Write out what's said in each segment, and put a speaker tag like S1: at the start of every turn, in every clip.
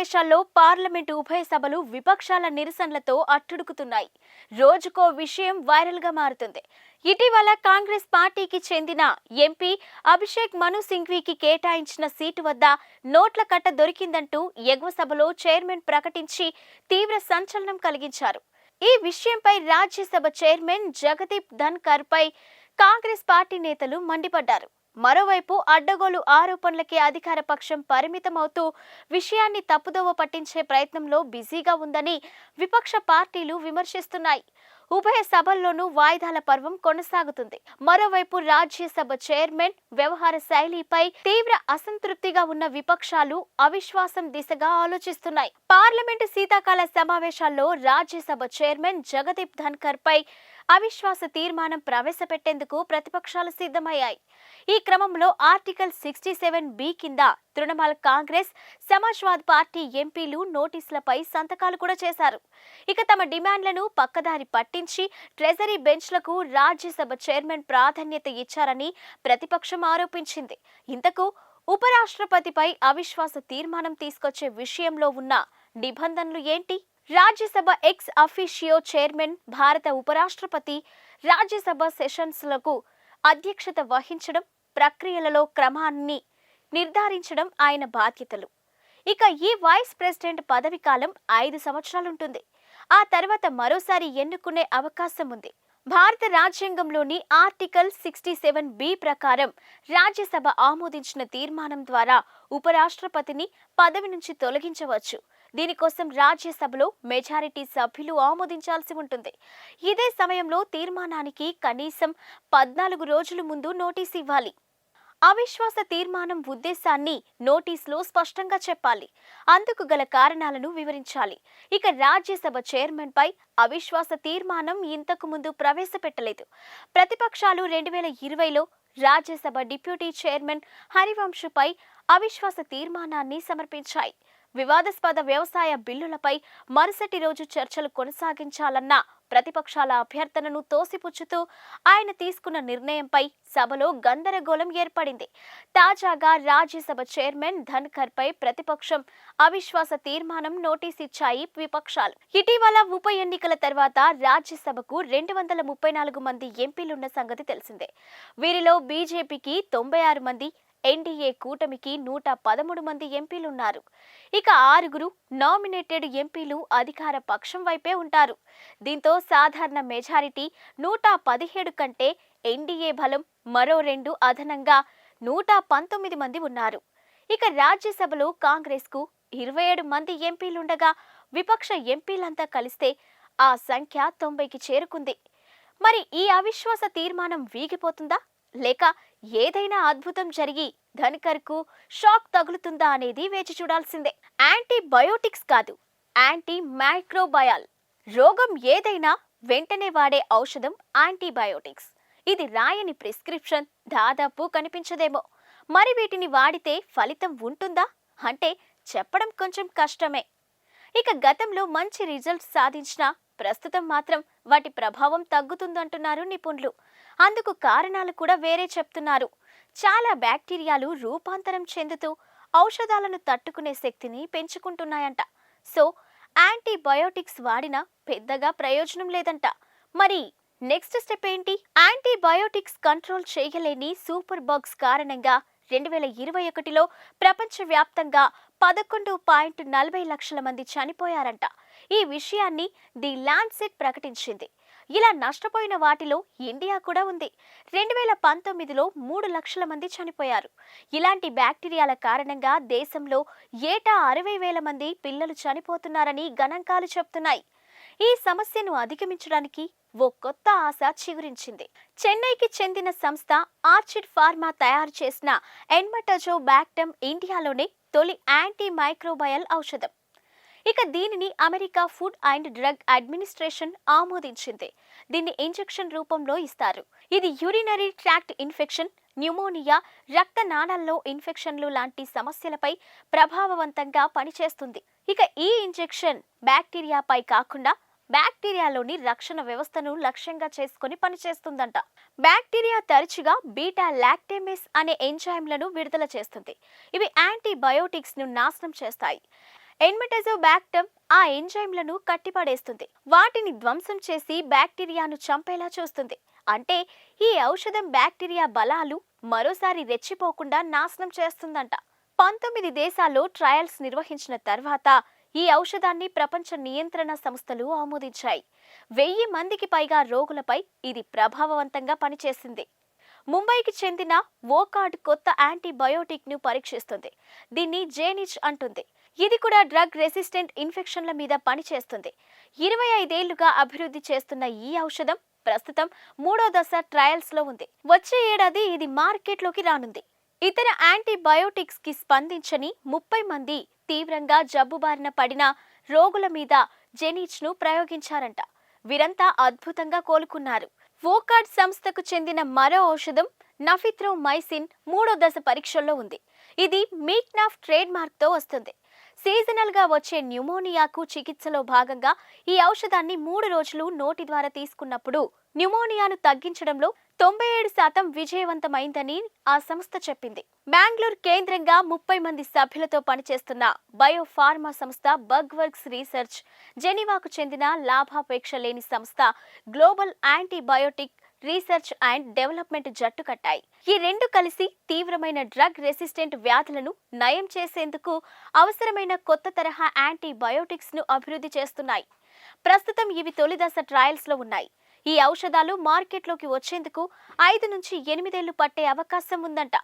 S1: సమావేశాల్లో పార్లమెంటు ఉభయ సభలు విపక్షాల నిరసనలతో అట్టుడుకుతున్నాయి. రోజుకో విషయం వైరల్గా మారుతుంది. ఇటీవల కాంగ్రెస్ పార్టీకి చెందిన ఎంపీ అభిషేక్ మను సింఘ్వీకి కేటాయించిన సీటు వద్ద నోట్ల కట్ట దొరికిందంటూ ఎగువ సభలో చైర్మన్ ప్రకటించి తీవ్ర సంచలనం కలిగించారు. ఈ విషయంపై రాజ్యసభ చైర్మన్ జగదీప్ ధన్కర్ పై కాంగ్రెస్ పార్టీ నేతలు మండిపడ్డారు. మరోవైపు అడ్డగోలు ఆరోపణలకే అధికార పక్షం పరిమితమవుతూ విషయాన్ని తప్పుదోవ పట్టించే ప్రయత్నంలో బిజీగా ఉందని విపక్ష పార్టీలు విమర్శిస్తున్నాయి. ఉభయ సభల్లోనూ వాయిదాల పర్వం కొనసాగుతుంది. మరోవైపు రాజ్యసభ చైర్మన్ వ్యవహార శైలిపై తీవ్ర అసంతృప్తిగా ఉన్న విపక్షాలు అవిశ్వాసం దిశగా ఆలోచిస్తున్నాయి. పార్లమెంటు శీతాకాల సమావేశాల్లో రాజ్యసభ చైర్మన్ జగదీప్ ధన్కర్ పై అవిశ్వాస తీర్మానం ప్రవేశపెట్టేందుకు ప్రతిపక్షాలు సిద్ధమయ్యాయి. ఈ క్రమంలో ఆర్టికల్ సిక్స్టీ సెవెన్ బి కింద తృణమూల్ కాంగ్రెస్ సమాజ్వాద్ పార్టీ ఎంపీలు నోటీసులపై సంతకాలు కూడా చేశారు. ఇక తమ డిమాండ్లను పక్కదారి పట్టించి ట్రెజరీ బెంచ్లకు రాజ్యసభ చైర్మన్ ప్రాధాన్యత ఇచ్చారని ప్రతిపక్షం ఆరోపించింది. ఇంతకు ఉపరాష్ట్రపతిపై అవిశ్వాస తీర్మానం తీసుకొచ్చే విషయంలో ఉన్న నిబంధనలు ఏంటి? రాజ్యసభ ఎక్స్ అఫీషియో చైర్మన్ భారత ఉపరాష్ట్రపతి రాజ్యసభ సెషన్స్లకు అధ్యక్షత వహించడం ప్రక్రియలలో క్రమాన్ని నిర్ధారించడం ఆయన బాధ్యతలు. ఇక ఈ వైస్ ప్రెసిడెంట్ పదవి కాలం ఐదు సంవత్సరాలుంటుంది. ఆ తర్వాత మరోసారి ఎన్నుకునే అవకాశం ఉంది భారత రాజ్యాంగంలోని ఆర్టికల్ సిక్స్టీ సెవెన్ బి ప్రకారం రాజ్యసభ ఆమోదించిన తీర్మానం ద్వారా ఉపరాష్ట్రపతిని పదవి నుంచి తొలగించవచ్చు. దీనికోసం రాజ్యసభలో మెజారిటీ సభ్యులు ఆమోదించాల్సి ఉంటుంది. ఇదే సమయంలో తీర్మానానికి కనీసం పద్నాలుగు రోజుల ముందు నోటీస్ ఇవ్వాలి. అవిశ్వాస తీర్మానం ఉద్దేశాన్ని నోటీసులో స్పష్టంగా చెప్పాలి. అందుకు గల కారణాలను వివరించాలి. ఇక రాజ్యసభ చైర్మన్ పై అవిశ్వాస తీర్మానం ఇంతకు ముందు ప్రవేశపెట్టలేదు. ప్రతిపక్షాలు రెండు వేల ఇరవైలో రాజ్యసభ డిప్యూటీ చైర్మన్ హరివంశుపై అవిశ్వాస తీర్మానాన్ని సమర్పించాయి. వివాదాస్పద వ్యవసాయ బిల్లులపై మరుసటి రోజు చర్చలు కొనసాగించాలన్న ప్రతిపక్షాల అభ్యర్థనను తోసిపుచ్చుతూ ఆయన తీసుకున్న నిర్ణయంపై సభలో గందరగోళం ఏర్పడింది. తాజాగా రాజ్యసభ చైర్మన్ ధన్కర్ పై ప్రతిపక్షం అవిశ్వాస తీర్మానం నోటీస్ ఇచ్చాయి విపక్షాలు. ఇటీవల ఉప ఎన్నికల తర్వాత రాజ్యసభకు రెండు వందల ముప్పై నాలుగు మంది ఎంపీలున్న సంగతి తెలిసిందే. వీరిలో బీజేపీకి తొంభై ఆరు మంది ఎన్డీఏ కూటమికి నూట పదమూడు మంది ఎంపీలున్నారు. ఇక ఆరుగురు నామినేటెడ్ ఎంపీలు అధికార పక్షం వైపే ఉంటారు. దీంతో సాధారణ మెజారిటీ నూట పదిహేడు కంటే ఎన్డీఏ బలం మరో రెండు అదనంగా నూట పంతొమ్మిది మంది ఉన్నారు. ఇక రాజ్యసభలో కాంగ్రెస్కు ఇరవై ఏడు మంది ఎంపీలుండగా విపక్ష ఎంపీలంతా కలిస్తే ఆ సంఖ్య తొంభైకి చేరుకుంది. మరి ఈ అవిశ్వాస తీర్మానం వీగిపోతుందా? లేక ఏదైనా అద్భుతం జరిగి ధన్కర్కు షాక్ తగులుతుందా అనేది వేచి చూడాల్సిందే. యాంటీబయోటిక్స్ కాదు యాంటీ మైక్రోబయాల్ రోగం ఏదైనా వెంటనే వాడే ఔషధం యాంటీబయోటిక్స్. ఇది రాయని ప్రిస్క్రిప్షన్ దాదాపు కనిపించదేమో. మరి వీటిని వాడితే ఫలితం ఉంటుందా? అంటే చెప్పడం కొంచెం కష్టమే. ఇక గతంలో మంచి రిజల్ట్స్ సాధించిన ప్రస్తుతం మాత్రం వాటి ప్రభావం తగ్గుతుందంటున్నారు నిపుణులు. అందుకు కారణాలు కూడా వేరే చెప్తున్నారు. చాలా బ్యాక్టీరియాలు రూపాంతరం చెందుతూ ఔషధాలను తట్టుకునే శక్తిని పెంచుకుంటున్నాయంట. సో యాంటీబయోటిక్స్ వాడినా పెద్దగా ప్రయోజనం లేదంట. మరి నెక్స్ట్ స్టెప్ ఏంటి? యాంటీబయోటిక్స్ కంట్రోల్ చేయలేని సూపర్ బగ్స్ కారణంగా రెండు వేల ఇరవై ఒకటిలో ప్రపంచవ్యాప్తంగా పదకొండు పాయింట్ నలభై లక్షల మంది చనిపోయారంట. ఈ విషయాన్ని ది ల్యాండ్సెట్ ప్రకటించింది. ఇలా నష్టపోయిన వాటిలో ఇండియా కూడా ఉంది. రెండు వేల పంతొమ్మిదిలో మూడు లక్షల మంది చనిపోయారు. ఇలాంటి బ్యాక్టీరియాల కారణంగా దేశంలో ఏటా అరవై వేల మంది పిల్లలు చనిపోతున్నారని గణాంకాలు చెప్తున్నాయి. ఈ సమస్యను అధిగమించడానికి ఓ కొత్త ఆశ చిగురించింది. చెన్నైకి చెందిన సంస్థ ఆర్చిడ్ ఫార్మా తయారు చేసిన ఎన్మటజో బ్యాక్టమ్ ఇండియాలోనే తొలి యాంటీ మైక్రోబయల్ ఔషధం. ఇక దీనిని America food and drug administration ఆమోదించింది. దీన్ని ఇంజెక్షన్ రూపంలో ఇస్తారు. ఇది యూరినరీ ట్రాక్ట్ ఇన్ఫెక్షన్ న్యూమోనియా రక్త నాళాల్లో ఇన్ఫెక్షన్లు లాంటి సమస్యలపై ప్రభావవంతంగా పనిచేస్తుంది. ఇక ఈ ఇంజెక్షన్ బ్యాక్టీరియాపై కాకుండా బ్యాక్టీరియాలోని రక్షణ వ్యవస్థను లక్ష్యంగా చేసుకుని పనిచేస్తుందంట. బ్యాక్టీరియా తరచుగా బీటా లాక్టేమిస్ అనే ఎంజైమ్లను విడుదల చేస్తుంది. ఇవి యాంటీబయోటిక్స్ను నాశనం చేస్తాయి. ఎన్మెటజోబాక్టమ్ ఆ ఎంజైమ్లను కట్టిపడేస్తుంది. వాటిని ధ్వంసం చేసి బ్యాక్టీరియాను చంపేలా చూస్తుంది. అంటే ఈ ఔషధం బ్యాక్టీరియా బలాలు మరోసారి రెచ్చిపోకుండా నాశనం చేస్తుందంట. పంతొమ్మిది దేశాల్లో ట్రయల్స్ నిర్వహించిన తర్వాత ఈ ఔషధాన్ని ప్రపంచ నియంత్రణ సంస్థలు ఆమోదించాయి. వెయ్యి మందికి పైగా రోగులపై ఇది ప్రభావవంతంగా పనిచేసింది. ముంబైకి చెందిన ఓకార్డ్ కొత్త యాంటీబయోటిక్ను పరీక్షిస్తుంది. దీన్ని జేనిచ్ అంటుంది. ఇది కూడా డ్రగ్ రెసిస్టెంట్ ఇన్ఫెక్షన్ల మీద పనిచేస్తుంది. ఇరవై ఐదేళ్ళుగా అభివృద్ధి చేస్తున్న ఈ ఔషధం ప్రస్తుతం మూడో దశ ట్రయల్స్లో ఉంది. వచ్చే ఏడాది ఇది మార్కెట్లోకి రానుంది. ఇతర యాంటీబయోటిక్స్కి స్పందించని ముప్పై మంది తీవ్రంగా జబ్బుబారిన పడిన రోగుల మీద జెనీచ్ను ప్రయోగించారంట. వీరంతా అద్భుతంగా కోలుకున్నారు. వోకార్డ్ సంస్థకు చెందిన మరో ఔషధం నఫిత్రో మైసిన్ మూడో దశ పరీక్షల్లో ఉంది. ఇది మీట్నాఫ్ ట్రేడ్ మార్క్తో వస్తుంది. సీజనల్గా వచ్చే న్యూమోనియాకు చికిత్సలో భాగంగా ఈ ఔషధాన్ని మూడు రోజులు నోటి ద్వారా తీసుకున్నప్పుడు న్యూమోనియాను తగ్గించడంలో తొంభై ఏడు శాతం విజయవంతమైందని ఆ సంస్థ చెప్పింది. బెంగళూరు కేంద్రంగా ముప్పై మంది సభ్యులతో పనిచేస్తున్న బయోఫార్మా సంస్థ బగ్వర్క్స్ రీసెర్చ్ జెనీవాకు చెందిన లాభాపేక్ష లేని సంస్థ global antibiotic research and development జట్టు కట్టాయి. ఈ రెండు కలిసి తీవ్రమైన డ్రగ్ రెసిస్టెంట్ వ్యాధులను నయం చేసేందుకు అవసరమైన కొత్త తరహా యాంటీబయోటిక్స్ను అభివృద్ధి చేస్తున్నాయి. ప్రస్తుతం ఇవి తొలి దశ ట్రయల్స్లో ఉన్నాయి. ఈ ఔషధాలు మార్కెట్లోకి వచ్చేందుకు ఐదు నుంచి ఎనిమిదేళ్ళు పట్టే అవకాశం ఉందంట.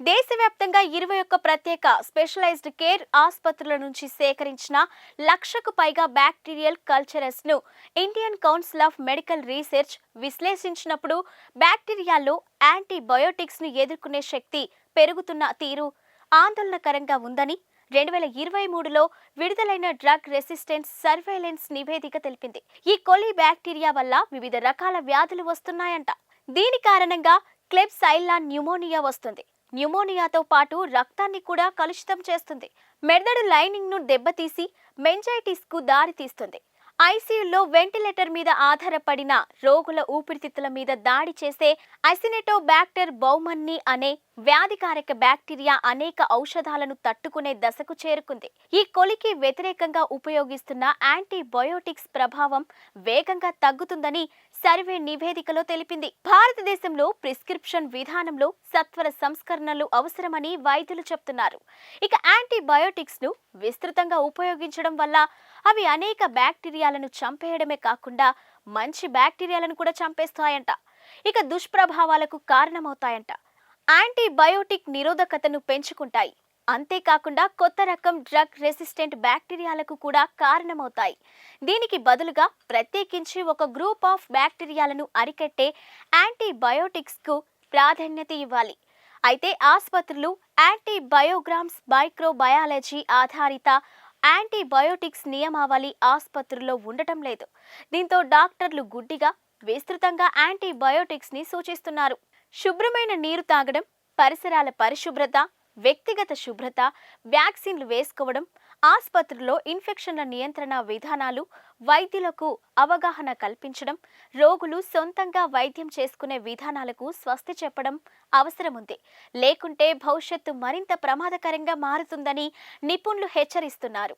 S1: దేశవ్యాప్తంగా ఇరవై ఒక్క ప్రత్యేక స్పెషలైజ్డ్ కేర్ ఆసుపత్రుల నుంచి సేకరించిన లక్షకు పైగా bacterial కల్చరస్ను Indian council of medical research విశ్లేషించినప్పుడు బ్యాక్టీరియాల్లో యాంటీబయోటిక్స్ను ఎదుర్కొనే శక్తి పెరుగుతున్న తీరు ఆందోళనకరంగా ఉందని రెండు వేల ఇరవై మూడులో విడుదలైన డ్రగ్ రెసిస్టెన్స్ సర్వేలెన్స్ నివేదిక తెలిపింది. ఈ కొలి బ్యాక్టీరియా వల్ల వివిధ రకాల వ్యాధులు వస్తున్నాయంట. దీని కారణంగా క్లెబ్సైల్లా న్యూమోనియా వస్తుంది. న్యూమోనియాతో పాటు రక్తాన్ని కూడా కలుషితం చేస్తుంది. మెదడు లైనింగ్ను దెబ్బతీసి మెంజైటిస్కు దారితీస్తుంది. ఐసీయూలో వెంటిలేటర్ మీద ఆధారపడిన రోగుల ఊపిరితిత్తుల మీద దాడి చేసే ఐసినెటోబాక్టర్ బౌమన్ని అనే వ్యాధికారక బ్యాక్టీరియా అనేక ఔషధాలను తట్టుకునే దశకు చేరుకుంది. ఈ కొలికి వ్యతిరేకంగా ఉపయోగిస్తున్న యాంటీబయోటిక్స్ ప్రభావం వేగంగా తగ్గుతుందని సర్వే నివేదికలో తెలిపింది. భారతదేశంలో ప్రిస్క్రిప్షన్ విధానంలో సత్వర సంస్కరణలు అవసరమని వైద్యులు చెప్తున్నారు. ఇక యాంటీబయోటిక్స్ను విస్తృతంగా ఉపయోగించడం వల్ల అవి అనేక బ్యాక్టీరియాలను చంపేయడమే కాకుండా మంచి బ్యాక్టీరియాలను కూడా చంపేస్తాయంట. ఇక దుష్ప్రభావాలకు కారణమవుతాయంట. యాంటీబయోటిక్ నిరోధకతను పెంచుకుంటాయి. అంతేకాకుండా కొత్త రకం డ్రగ్ రెసిస్టెంట్ బ్యాక్టీరియాలకు కూడా కారణమవుతాయి. దీనికి బదులుగా ప్రత్యేకించి ఒక గ్రూప్ ఆఫ్ బ్యాక్టీరియాలను అరికట్టే యాంటీబయోటిక్స్కు ప్రాధాన్యత ఇవ్వాలి. అయితే ఆసుపత్రులు యాంటీబయోగ్రామ్స్ మైక్రోబయాలజీ ఆధారిత యాంటీబయోటిక్స్ నియమావళి ఆసుపత్రుల్లో ఉండటం లేదు. దీంతో డాక్టర్లు గుడ్డిగా విస్తృతంగా యాంటీబయోటిక్స్ని సూచిస్తున్నారు. శుభ్రమైన నీరు తాగడం పరిసరాల పరిశుభ్రత వ్యక్తిగత శుభ్రత వ్యాక్సిన్లు వేసుకోవడం ఆసుపత్రుల్లో ఇన్ఫెక్షన్ల నియంత్రణ విధానాలు వైద్యులకు అవగాహన కల్పించడం రోగులు సొంతంగా వైద్యం చేసుకునే విధానాలకు స్వస్తి చెప్పడం అవసరం ఉంది లేకుంటే భవిష్యత్తు మరింత ప్రమాదకరంగా మారుతుందని నిపుణులు హెచ్చరిస్తున్నారు.